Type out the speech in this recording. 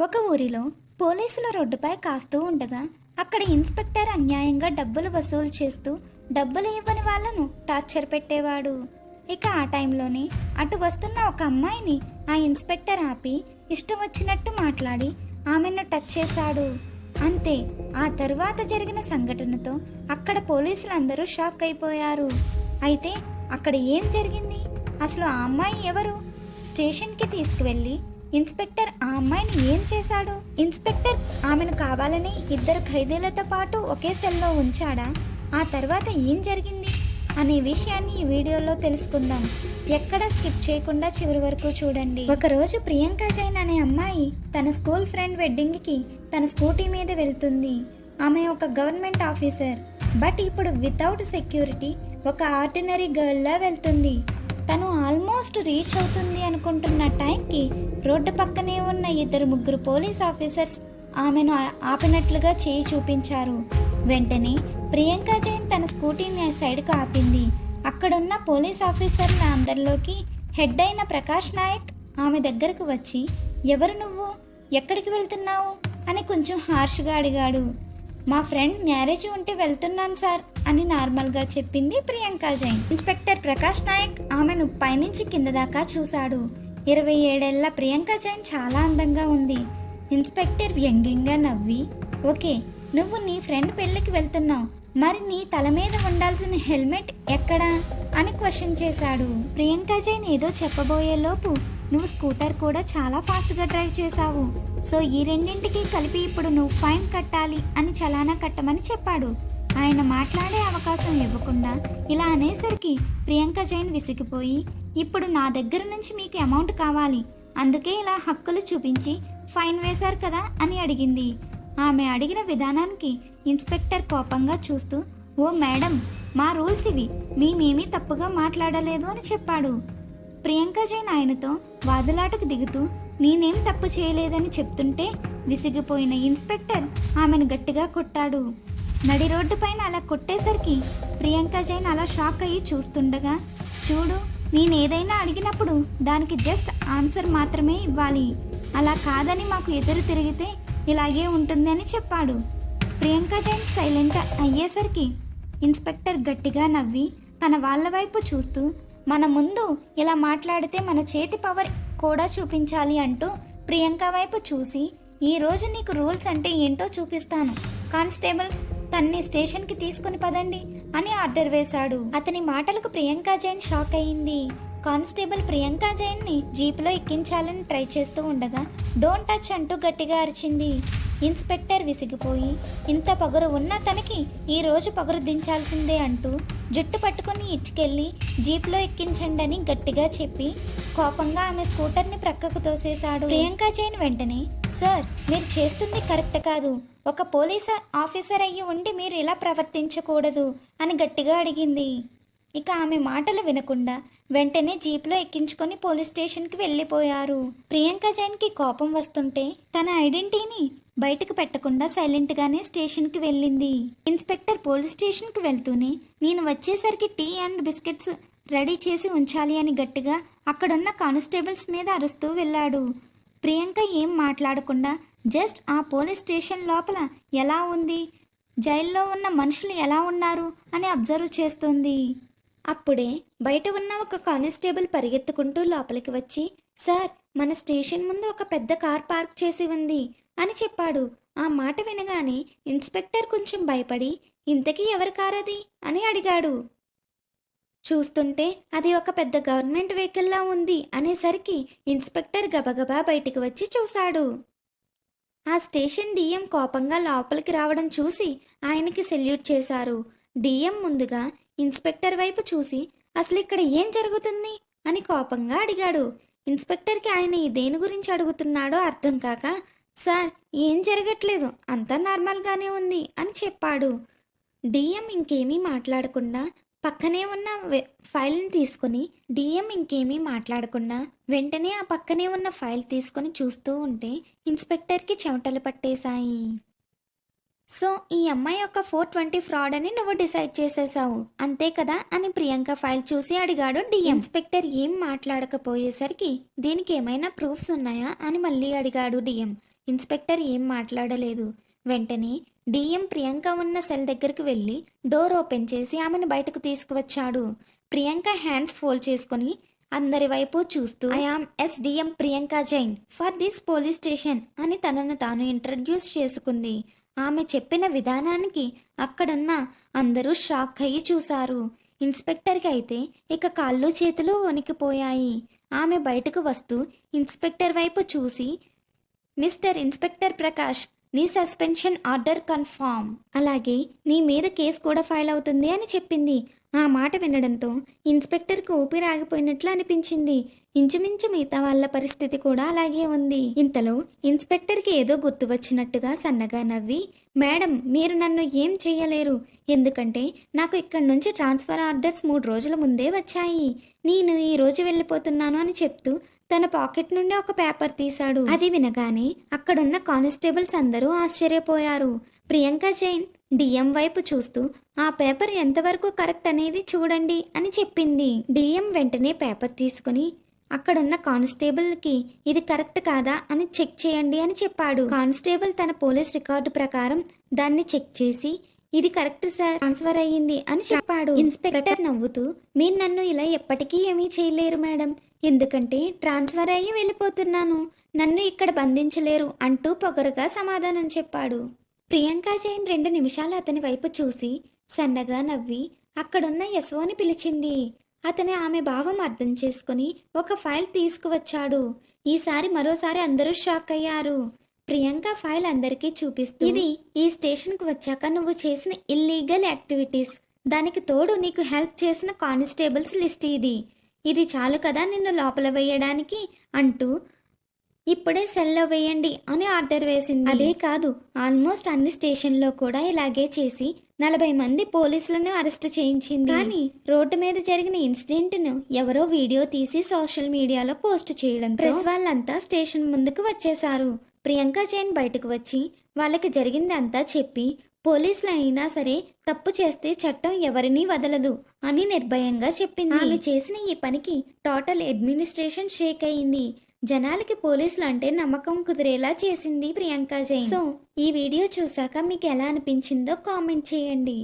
ఒక ఊరిలో పోలీసులు రోడ్డుపై కాస్తూ ఉండగా అక్కడ ఇన్స్పెక్టర్ అన్యాయంగా డబ్బులు వసూలు చేస్తూ డబ్బులు ఇవ్వని వాళ్ళను టార్చర్ పెట్టేవాడు. ఇక ఆ టైంలోనే అటు వస్తున్న ఒక అమ్మాయిని ఆ ఇన్స్పెక్టర్ ఆపి ఇష్టం వచ్చినట్టు మాట్లాడి ఆమెను టచ్ చేశాడు. అంతే ఆ తరువాత జరిగిన సంఘటనతో అక్కడ పోలీసులందరూ షాక్ అయిపోయారు. అయితే అక్కడ ఏం జరిగింది? అసలు ఆ అమ్మాయి ఎవరు? స్టేషన్కి తీసుకువెళ్ళి ఇన్స్పెక్టర్ ఆ అమ్మాయిని ఏం చేశాడు? ఇన్స్పెక్టర్ ఆమెను కావాలని ఇద్దరు ఖైదీలతో పాటు ఒకే సెల్లో ఉంచాడా? ఆ తర్వాత ఏం జరిగింది? అనే విషయాన్ని ఈ వీడియోలో తెలుసుకుందాం. ఎక్కడ స్కిప్ చేయకుండా చివరి వరకు చూడండి. ఒకరోజు ప్రియాంక జైన్ అనే అమ్మాయి తన స్కూల్ ఫ్రెండ్ వెడ్డింగ్కి తన స్కూటీ మీద వెళ్తుంది. ఆమె ఒక గవర్నమెంట్ ఆఫీసర్. బట్ ఇప్పుడు వితౌట్ సెక్యూరిటీ ఒక ఆర్డినరీ గర్ల్లా వెళ్తుంది. తను ఆల్మోస్ట్ రీచ్ అవుతుంది అనుకుంటున్న టైంకి రోడ్డు పక్కనే ఉన్న ఇద్దరు ముగ్గురు పోలీస్ ఆఫీసర్స్ ఆమెను ఆపినట్లుగా చేయి చూపించారు. వెంటనే ప్రియాంక జైన్ తన స్కూటీని సైడ్కు ఆపింది. అక్కడున్న పోలీస్ ఆఫీసర్ల అందరిలోకి హెడ్ అయిన ప్రకాష్ నాయక్ ఆమె దగ్గరకు వచ్చి ఎవరు నువ్వు? ఎక్కడికి వెళ్తున్నావు? అని కొంచెం హార్ష్గా అడిగాడు. మా ఫ్రెండ్ మ్యారేజ్ ఉంటే వెళ్తున్నాను సార్. అని నార్మల్గా చెప్పింది ప్రియాంక జైన్. ఇన్స్పెక్టర్ ప్రకాష్ నాయక్ ఆమెను పైనుంచి కింద దాకా చూశాడు. ఇరవై ఏడేళ్ళ ప్రియాంక జైన్ చాలా అందంగా ఉంది. ఇన్స్పెక్టర్ వ్యంగ్యంగా నవ్వి ఓకే నువ్వు నీ ఫ్రెండ్ పెళ్ళికి వెళ్తున్నావు. మరి నీ తల మీద ఉండాల్సిన హెల్మెట్ ఎక్కడా? అని క్వశ్చన్ చేశాడు. ప్రియాంక జైన్ ఏదో చెప్పబోయే లోపు నువ్వు స్కూటర్ కూడా చాలా ఫాస్ట్గా డ్రైవ్ చేశావు. సో ఈ రెండింటికి కలిపి ఇప్పుడు నువ్వు ఫైన్ కట్టాలి అని చలానా కట్టమని చెప్పాడు. ఆయన మాట్లాడే అవకాశం ఇవ్వకుండా ఇలా అనేసరికి ప్రియాంక జైన్ విసిగిపోయి ఇప్పుడు నా దగ్గర నుంచి మీకు అమౌంట్ కావాలి. అందుకే ఇలా హక్కులు చూపించి ఫైన్ వేశారు కదా అని అడిగింది. ఆమె అడిగిన విధానానికి ఇన్స్పెక్టర్ కోపంగా చూస్తూ ఓ మేడం మా రూల్స్ ఇవి. మేమేమీ తప్పుగా మాట్లాడలేదు అని చెప్పాడు. ప్రియాంక జైన్ ఆయనతో వాదులాటకు దిగుతూ నేనేం తప్పు చేయలేదని చెప్తుంటే విసిగిపోయిన ఇన్స్పెక్టర్ ఆమెను గట్టిగా కొట్టాడు. నడి రోడ్డు పైన అలా కొట్టేసరికి ప్రియాంక జైన్ అలా షాక్ అయ్యి చూస్తుండగా చూడు నేను ఏదైనా అడిగినప్పుడు దానికి జస్ట్ ఆన్సర్ మాత్రమే ఇవ్వాలి. అలా కాదని మాకు ఎదురు తిరిగితే ఇలాగే ఉంటుంది అని చెప్పాడు. ప్రియాంక జైన్ సైలెంట్ అయ్యేసరికి ఇన్స్పెక్టర్ గట్టిగా నవ్వి తన వాళ్ళ వైపు చూస్తూ మన ముందు ఇలా మాట్లాడితే మన చేతి పవర్ కూడా చూపించాలి అంటూ ప్రియాంక వైపు చూసి ఈ రోజు నీకు రూల్స్ అంటే ఏంటో చూపిస్తాను. కానిస్టేబుల్స్ తన్ని స్టేషన్కి తీసుకుని పదండి అని ఆర్డర్ వేశాడు. అతని మాటలకు ప్రియాంక జైన్ షాక్ అయింది కానిస్టేబుల్ ప్రియాంక జైన్ని జీపులో ఎక్కించాలని ట్రై చేస్తూ ఉండగా డోంట్ టచ్ అంటూ గట్టిగా అరిచింది. ఇన్స్పెక్టర్ విసిగిపోయి ఇంత పొగరు ఉన్న తనకి ఈరోజు రోజు పొగరు దించాల్సిందే అంటూ జుట్టు పట్టుకుని ఇచ్చుకెళ్ళి జీప్లో ఎక్కించండి అని గట్టిగా చెప్పి కోపంగా ఆమె స్కూటర్ని ప్రక్కకు తోసేశాడు. ప్రియాంక జైన్ వెంటనే సార్ మీరు చేస్తుంది కరెక్ట్ కాదు. ఒక పోలీస్ ఆఫీసర్ అయ్యి ఉండి మీరు ఇలా ప్రవర్తించకూడదు అని గట్టిగా అడిగింది. ఇక ఆమె మాటలు వినకుండా వెంటనే జీప్లో ఎక్కించుకొని పోలీస్ స్టేషన్కి వెళ్ళిపోయారు. ప్రియాంక జైన్కి కోపం వస్తుంటే తన ఐడెంటిటీని బయటకు పెట్టకుండా సైలెంట్గానే స్టేషన్కి వెళ్ళింది. ఇన్స్పెక్టర్ పోలీస్ స్టేషన్కి వెళ్తూనే నేను వచ్చేసరికి టీ అండ్ బిస్కెట్స్ రెడీ చేసి ఉంచాలి అని గట్టిగా అక్కడున్న కానిస్టేబుల్స్ మీద అరుస్తూ వెళ్ళాడు. ప్రియాంక ఏం మాట్లాడకుండా జస్ట్ ఆ పోలీస్ స్టేషన్ లోపల ఎలా ఉంది? జైల్లో ఉన్న మనుషులు ఎలా ఉన్నారు? అని అబ్జర్వ్ చేస్తుంది. అప్పుడే బయట ఉన్న ఒక కానిస్టేబుల్ పరిగెత్తుకుంటూ లోపలికి వచ్చి సార్ మన స్టేషన్ ముందు ఒక పెద్ద కార్ పార్క్ చేసి ఉంది. అని చెప్పాడు. ఆ మాట వినగానే ఇన్స్పెక్టర్ కొంచెం భయపడి ఇంతకీ ఎవరి కారది? అని అడిగాడు. చూస్తుంటే అది ఒక పెద్ద గవర్నమెంట్ వెహికల్లా ఉంది అనేసరికి ఇన్స్పెక్టర్ గబగబా బయటికి వచ్చి చూశాడు. ఆ స్టేషన్ డిఎం కోపంగా లోపలికి రావడం చూసి ఆయనకి సెల్యూట్ చేశారు. డిఎం ముందుగా ఇన్స్పెక్టర్ వైపు చూసి అసలు ఇక్కడ ఏం జరుగుతుంది? అని కోపంగా అడిగాడు. ఇన్స్పెక్టర్కి ఆయన దేని గురించి అడుగుతున్నాడో అర్థం కాక సార్ ఏం జరగట్లేదు. అంతా నార్మల్గానే ఉంది అని చెప్పాడు. డిఎం ఇంకేమీ మాట్లాడకుండా పక్కనే ఉన్న వె- ఫైల్ని తీసుకొని డిఎం ఇంకేమీ మాట్లాడకుండా వెంటనే ఆ పక్కనే ఉన్న ఫైల్ తీసుకొని చూస్తూ ఉంటే ఇన్స్పెక్టర్కి చెమటలు పట్టేశాయి. సో ఈ అమ్మాయి యొక్క ఫోర్ ట్వంటీ ఫ్రాడ్ అని నువ్వు డిసైడ్ చేసేసావు అంతే కదా? అని ప్రియాంక ఫైల్ చూసి అడిగాడు డిఎం. ఇన్స్పెక్టర్ ఏం మాట్లాడకపోయేసరికి దీనికి ఏమైనా ప్రూఫ్స్ ఉన్నాయా? అని మళ్ళీ అడిగాడు డిఎం. ఇన్స్పెక్టర్ ఏం మాట్లాడలేదు. వెంటనే డిఎం ప్రియాంక ఉన్న సెల్ దగ్గరికి వెళ్ళి డోర్ ఓపెన్ చేసి ఆమెను బయటకు తీసుకువచ్చాడు. ప్రియాంక హ్యాండ్స్ ఫోల్డ్ చేసుకొని అందరి వైపు చూస్తూ I am SDM Priyanka Jain for this police station అని తనను తాను ఇంట్రడ్యూస్ చేసుకుంది. ఆమె చెప్పిన విధానానికి అక్కడున్న అందరూ షాక్ అయ్యి చూశారు. ఇన్స్పెక్టర్కి అయితే ఇక కాళ్ళు చేతులు వణికిపోయాయి. ఆమె బయటకు వస్తూ ఇన్స్పెక్టర్ వైపు చూసి మిస్టర్ ఇన్స్పెక్టర్ ప్రకాష్ నీ సస్పెన్షన్ ఆర్డర్ కన్ఫామ్. అలాగే నీ మీద కేసు కూడా ఫైల్ అవుతుంది అని చెప్పింది. ఆ మాట వినడంతో ఇన్స్పెక్టర్కు ఊపిరి ఆగిపోయినట్లు అనిపించింది. ఇంచుమించు మిగతా వాళ్ళ పరిస్థితి కూడా అలాగే ఉంది. ఇంతలో ఇన్స్పెక్టర్కి ఏదో గుర్తు వచ్చినట్టుగా సన్నగా నవ్వి మేడం మీరు నన్ను ఏం చేయలేరు ఎందుకంటే నాకు ఇక్కడి నుంచి ట్రాన్స్ఫర్ ఆర్డర్స్ మూడు రోజుల ముందే వచ్చాయి. నేను ఈ రోజు వెళ్ళిపోతున్నాను అని చెప్తూ తన పాకెట్ నుండి ఒక పేపర్ తీశాడు. అది వినగానే అక్కడున్న కానిస్టేబుల్స్ అందరూ ఆశ్చర్యపోయారు. ప్రియాంక జైన్ డిఎం వైపు చూస్తూ ఆ పేపర్ ఎంతవరకు కరెక్ట్ అనేది చూడండి అని చెప్పింది. డిఎం వెంటనే పేపర్ తీసుకుని అక్కడున్న కానిస్టేబుల్కి ఇది కరెక్ట్ కాదా అని చెక్ చేయండి అని చెప్పాడు. కానిస్టేబుల్ తన పోలీస్ రికార్డు ప్రకారం దాన్ని చెక్ చేసి ఇది కరెక్ట్ సార్ ట్రాన్స్ఫర్ అయ్యింది అని చెప్పాడు. ఇన్స్పెక్టర్ నవ్వుతూ మీరు నన్ను ఇలా ఎప్పటికీ ఏమీ చేయలేరు మేడం. ఎందుకంటే ట్రాన్స్ఫర్ అయ్యి వెళ్ళిపోతున్నాను. నన్ను ఇక్కడ బంధించలేరు అంటూ పొగరుగా సమాధానం చెప్పాడు. ప్రియాంక జైన్ రెండు నిమిషాలు అతని వైపు చూసి సన్నగా నవ్వి అక్కడున్న యశోని పిలిచింది. అతని ఆమె భావం అర్థం చేసుకుని ఒక ఫైల్ తీసుకువచ్చాడు. ఈసారి మరోసారి అందరూ షాక్ అయ్యారు. ప్రియాంక ఫైల్ అందరికీ చూపిస్తూ ఇది ఈ స్టేషన్కి వచ్చాక నువ్వు చేసిన ఇల్లీగల్ యాక్టివిటీస్. దానికి తోడు నీకు హెల్ప్ చేసిన కానిస్టేబుల్స్ లిస్ట్ ఇది. ఇది చాలు కదా నిన్ను లోపల వేయడానికి అంటూ ఇప్పుడే సెల్లో వేయండి అని ఆర్డర్ వేసింది. అదే కాదు ఆల్మోస్ట్ అన్ని స్టేషన్లో కూడా ఇలాగే చేసి నలభై మంది పోలీసులను అరెస్ట్ చేయించింది. కానీ రోడ్డు మీద జరిగిన ఇన్సిడెంట్ను ఎవరో వీడియో తీసి సోషల్ మీడియాలో పోస్ట్ చేయడం ప్రెస్ వాళ్ళంతా స్టేషన్ ముందుకు వచ్చేశారు. ప్రియాంక జైన్ బయటకు వచ్చి వాళ్ళకి జరిగింది అంతా చెప్పి పోలీసులు అయినా సరే తప్పు చేస్తే చట్టం ఎవరినీ వదలదు అని నిర్భయంగా చెప్పింది. ఆమె చేసిన ఈ పనికి టోటల్ అడ్మినిస్ట్రేషన్ షేక్ అయింది. జనాలకి పోలీసులు అంటే నమ్మకం కుదిరేలా చేసింది ప్రియాంక జైన్. సో ఈ వీడియో చూసాక మీకు ఎలా అనిపించిందో కామెంట్ చేయండి.